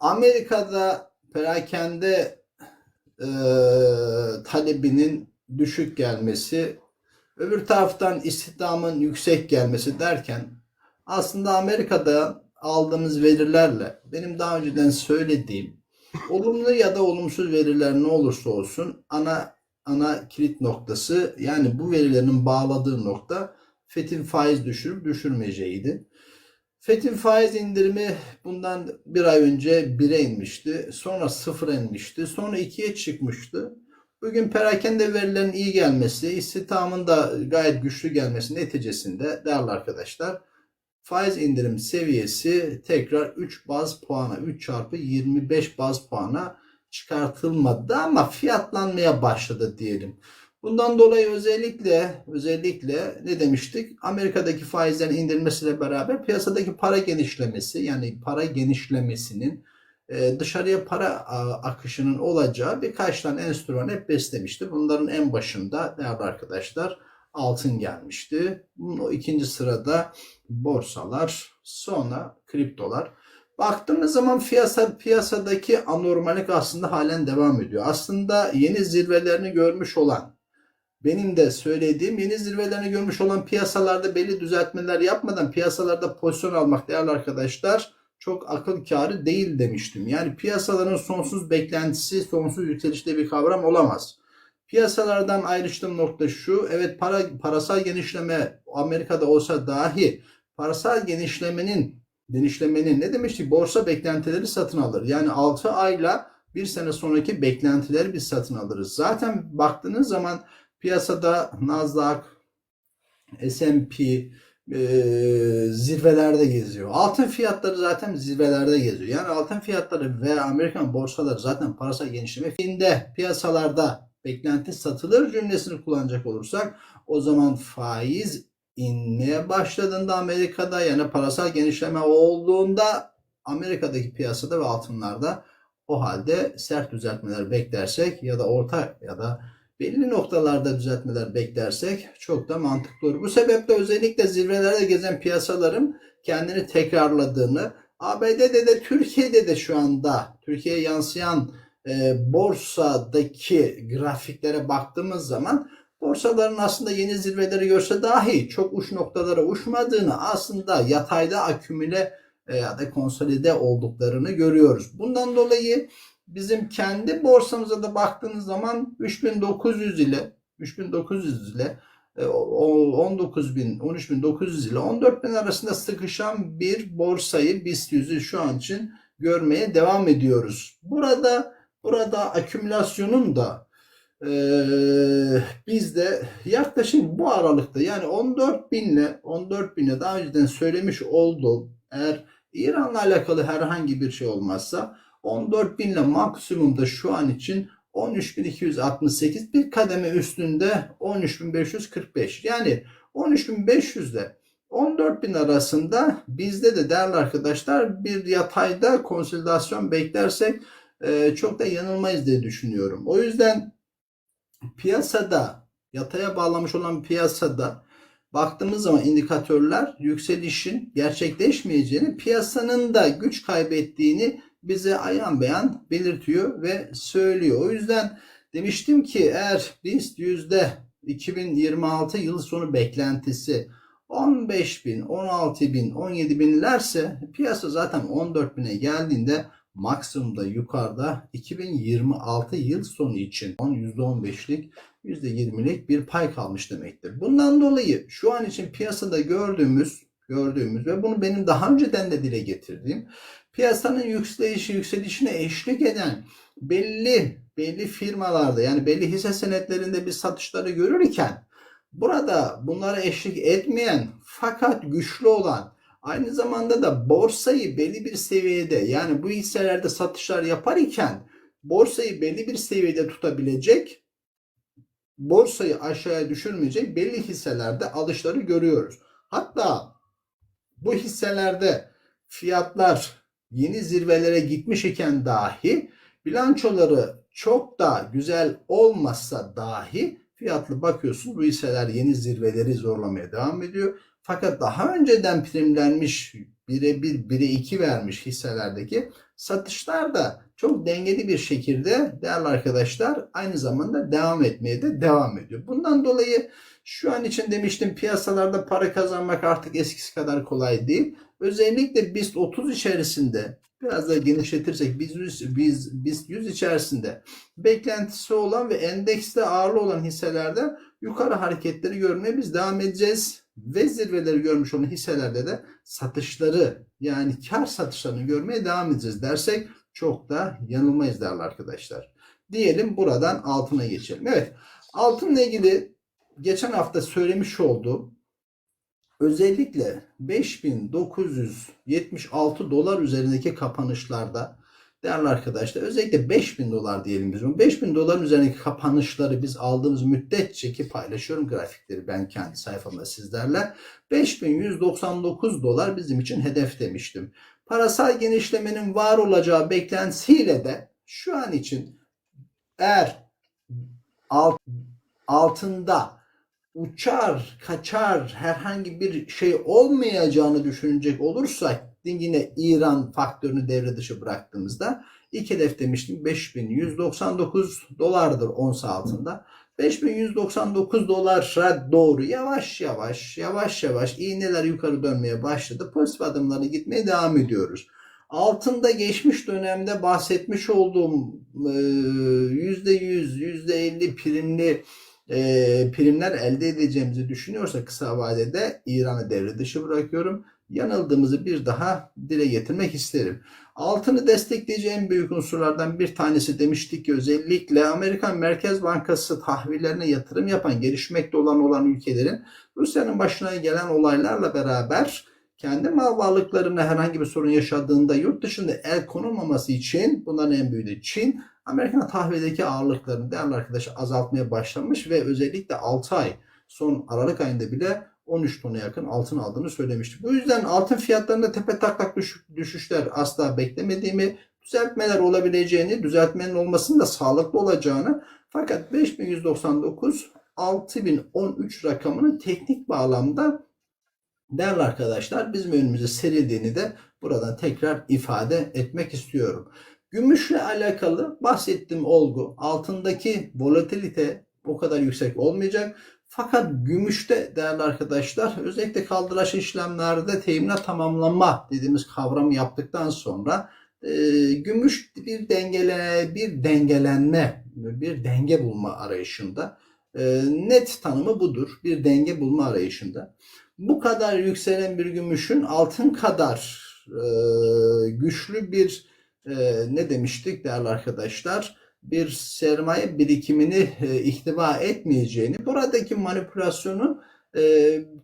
Amerika'da perakende e, talebinin düşük gelmesi, öbür taraftan istihdamın yüksek gelmesi derken aslında Amerika'da aldığımız verilerle benim daha önceden söylediğim olumlu ya da olumsuz veriler ne olursa olsun ana ana kilit noktası yani bu verilerin bağladığı nokta FED'in faiz düşürüp düşürmeyeceğiydi. FED'in faiz indirimi bundan bir ay önce 1'e inmişti. Sonra 0'a inmişti. Sonra 2'ye çıkmıştı. Bugün perakende verilerin iyi gelmesi, istihdamın da gayet güçlü gelmesi neticesinde değerli arkadaşlar faiz indirim seviyesi tekrar 3 baz puana 3 çarpı 25 baz puana çıkartılmadı ama fiyatlanmaya başladı diyelim. Bundan dolayı özellikle özellikle ne demiştik? Amerika'daki faizlerin indirilmesiyle beraber piyasadaki para genişlemesi yani para genişlemesinin e, dışarıya para akışının olacağı birkaç tane enstrüman hep beslemişti. Bunların en başında değerli arkadaşlar altın gelmişti. Bunun o ikinci sırada borsalar, sonra kriptolar. Baktığımız zaman piyasa, piyasadaki anormallik aslında halen devam ediyor. Aslında yeni zirvelerini görmüş olan, benim de söylediğim yeni zirvelerini görmüş olan piyasalarda belli düzeltmeler yapmadan piyasalarda pozisyon almak değerli arkadaşlar çok akıl kârı değil demiştim. Yani piyasaların sonsuz beklentisi, sonsuz yükselişte bir kavram olamaz. Piyasalardan ayrıştığım nokta şu. Evet para parasal genişleme Amerika'da olsa dahi parasal genişlemenin genişlemenin ne demiştik? Borsa beklentileri satın alır. Yani 6 ayla bir sene sonraki beklentileri biz satın alırız. Zaten baktığınız zaman piyasada Nasdaq, S&P e, zirvelerde geziyor. Altın fiyatları zaten zirvelerde geziyor. Yani altın fiyatları ve Amerikan borsaları zaten parasal genişleme fiilinde piyasalarda beklenti satılır cümlesini kullanacak olursak o zaman faiz inmeye başladığında Amerika'da yani parasal genişleme olduğunda Amerika'daki piyasada ve altınlarda o halde sert düzeltmeler beklersek ya da orta ya da belli noktalarda düzeltmeler beklersek çok da mantıklı olur. Bu sebeple özellikle zirvelerde gezen piyasaların kendini tekrarladığını, ABD'de de Türkiye'de de şu anda Türkiye'ye yansıyan e, borsadaki grafiklere baktığımız zaman borsaların aslında yeni zirveleri görse dahi çok uç noktalara uçmadığını aslında yatayda akümüle e, ya da konsolide olduklarını görüyoruz. Bundan dolayı bizim kendi borsamıza da baktığınız zaman 3900 ile 3900 ile 19000, 13900 ile 14000 arasında sıkışan bir borsayı BIST 100'ü şu an için görmeye devam ediyoruz. Burada burada akümülasyonun da e, bizde yaklaşık bu aralıkta yani 14 binle 14 binle daha önceden söylemiş olduğum eğer İran'la alakalı herhangi bir şey olmazsa 14 binle maksimumda şu an için 13.268 bir kademe üstünde 13.545 yani 13.500 ile 14 bin arasında bizde de değerli arkadaşlar bir yatayda konsolidasyon beklersek e, çok da yanılmayız diye düşünüyorum. O yüzden piyasada yataya bağlamış olan piyasada baktığımız zaman indikatörler yükselişin gerçekleşmeyeceğini, piyasanın da güç kaybettiğini bize ayan beyan belirtiyor ve söylüyor. O yüzden demiştim ki eğer BIST yüzde 2026 yıl sonu beklentisi 15 bin, 16 bin, 17 binlerse piyasa zaten 14 bine geldiğinde maksimumda yukarıda 2026 yıl sonu için %15'lik %20'lik bir pay kalmış demektir. Bundan dolayı şu an için piyasada gördüğümüz gördüğümüz ve bunu benim daha önceden de dile getirdiğim piyasanın yükselişi yükselişine eşlik eden belli belli firmalarda yani belli hisse senetlerinde bir satışları görürken burada bunlara eşlik etmeyen fakat güçlü olan aynı zamanda da borsayı belli bir seviyede yani bu hisselerde satışlar yapar iken borsayı belli bir seviyede tutabilecek borsayı aşağıya düşürmeyecek belli hisselerde alışları görüyoruz. Hatta bu hisselerde fiyatlar yeni zirvelere gitmiş iken dahi bilançoları çok da güzel olmasa dahi fiyatlı bakıyorsun bu hisseler yeni zirveleri zorlamaya devam ediyor. Fakat daha önceden primlenmiş 1'e 1, 1'e 2 vermiş hisselerdeki Satışlar da çok dengeli bir şekilde değerli arkadaşlar aynı zamanda devam etmeye de devam ediyor. Bundan dolayı şu an için demiştim piyasalarda para kazanmak artık eskisi kadar kolay değil. Özellikle BIST 30 içerisinde biraz da genişletirsek biz 100, biz, BIST 100 içerisinde beklentisi olan ve endekste ağırlı olan hisselerde yukarı hareketleri görmeye biz devam edeceğiz. Ve zirveleri görmüş olan hisselerde de satışları yani kar satışlarını görmeye devam edeceğiz dersek çok da yanılmayız değerli arkadaşlar. Diyelim buradan altına geçelim. Evet altınla ilgili geçen hafta söylemiş olduğum özellikle 5976 dolar üzerindeki kapanışlarda değerli arkadaşlar özellikle 5000 dolar diyelim biz. bunu. 5000 doların üzerindeki kapanışları biz aldığımız müddetçe ki paylaşıyorum grafikleri ben kendi sayfamda sizlerle. 5199 dolar bizim için hedef demiştim. Parasal genişlemenin var olacağı beklentisiyle de şu an için eğer alt, altında uçar, kaçar herhangi bir şey olmayacağını düşünecek olursak yine İran faktörünü devre dışı bıraktığımızda ilk hedef demiştim 5199 dolardır ons altında. 5199 dolara doğru yavaş yavaş yavaş yavaş iğneler yukarı dönmeye başladı. Pozitif adımlarla gitmeye devam ediyoruz. Altında geçmiş dönemde bahsetmiş olduğum %100, %50 primli e, primler elde edeceğimizi düşünüyorsa kısa vadede İran'ı devre dışı bırakıyorum. Yanıldığımızı bir daha dile getirmek isterim. Altını destekleyici en büyük unsurlardan bir tanesi demiştik ki özellikle Amerikan Merkez Bankası tahvillerine yatırım yapan gelişmekte olan olan ülkelerin Rusya'nın başına gelen olaylarla beraber kendi mal varlıklarına herhangi bir sorun yaşadığında yurt dışında el konulmaması için bunların en büyüğü de Çin Amerikan tahvildeki ağırlıklarını değerli arkadaşlar azaltmaya başlamış ve özellikle 6 ay son Aralık ayında bile 13 tona yakın altın aldığını söylemiştik. Bu yüzden altın fiyatlarında tepe taklak düşüşler asla beklemediğimi, düzeltmeler olabileceğini, düzeltmenin olmasının da sağlıklı olacağını fakat 5199 6013 rakamının teknik bağlamda değerli arkadaşlar bizim önümüze serildiğini de buradan tekrar ifade etmek istiyorum. Gümüşle alakalı bahsettiğim olgu altındaki volatilite o kadar yüksek olmayacak. Fakat gümüşte değerli arkadaşlar özellikle kaldıraç işlemlerde teminat tamamlama dediğimiz kavramı yaptıktan sonra e, gümüş bir dengele bir dengelenme bir denge bulma arayışında. E, net tanımı budur. Bir denge bulma arayışında. Bu kadar yükselen bir gümüşün altın kadar e, güçlü bir e, ne demiştik değerli arkadaşlar? Bir sermaye birikimini e, ihtiva etmeyeceğini, buradaki manipülasyonun e,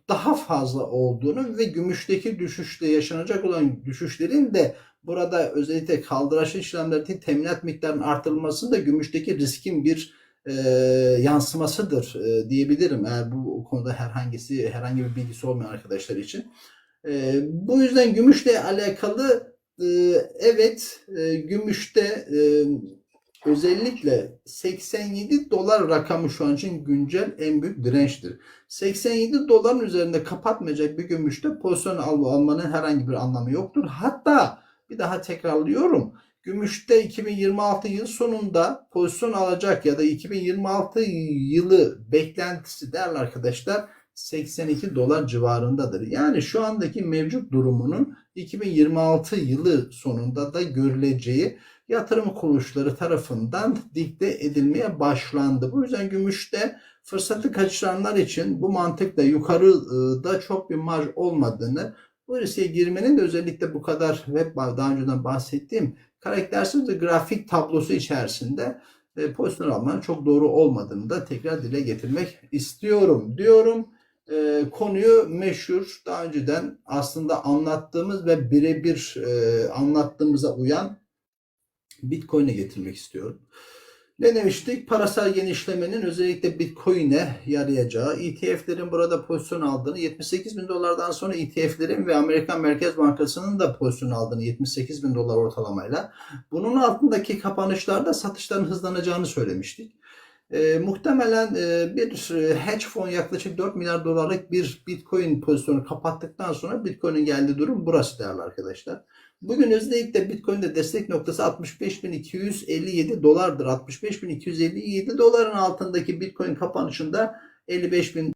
daha fazla olduğunu ve gümüşteki düşüşte yaşanacak olan düşüşlerin de burada özellikle kaldıraçlı işlemlerdeki teminat miktarının artırılması da gümüşteki riskin bir e, yansımasıdır e, diyebilirim. Eğer bu konuda herhangisi herhangi bir bilgisi olmayan arkadaşlar için. E, bu yüzden gümüşle alakalı e, evet e, gümüşte e, özellikle 87 dolar rakamı şu an için güncel en büyük dirençtir. 87 doların üzerinde kapatmayacak bir gümüşte pozisyon al almanın herhangi bir anlamı yoktur. Hatta bir daha tekrarlıyorum. Gümüşte 2026 yıl sonunda pozisyon alacak ya da 2026 yılı beklentisi değerli arkadaşlar 82 dolar civarındadır. Yani şu andaki mevcut durumunun 2026 yılı sonunda da görüleceği yatırım kuruluşları tarafından dikte edilmeye başlandı. Bu yüzden gümüşte fırsatı kaçıranlar için bu mantıkla yukarıda çok bir marj olmadığını, bu riske girmenin de özellikle bu kadar web daha önceden bahsettiğim karaktersiz bir grafik tablosu içerisinde e, pozisyon almanın çok doğru olmadığını da tekrar dile getirmek istiyorum diyorum. E, konuyu meşhur daha önceden aslında anlattığımız ve birebir e, anlattığımıza uyan Bitcoin'e getirmek istiyorum. Ne demiştik? Parasal genişlemenin özellikle Bitcoin'e yarayacağı, ETF'lerin burada pozisyon aldığını, 78 bin dolardan sonra ETF'lerin ve Amerikan Merkez Bankası'nın da pozisyon aldığını 78 bin dolar ortalamayla. Bunun altındaki kapanışlarda satışların hızlanacağını söylemiştik. E, muhtemelen e, bir hedge fon yaklaşık 4 milyar dolarlık bir Bitcoin pozisyonu kapattıktan sonra Bitcoin'in geldiği durum burası değerli arkadaşlar. Bugün özellikle Bitcoin'de destek noktası 65.257 dolardır. 65.257 doların altındaki Bitcoin kapanışında 55.000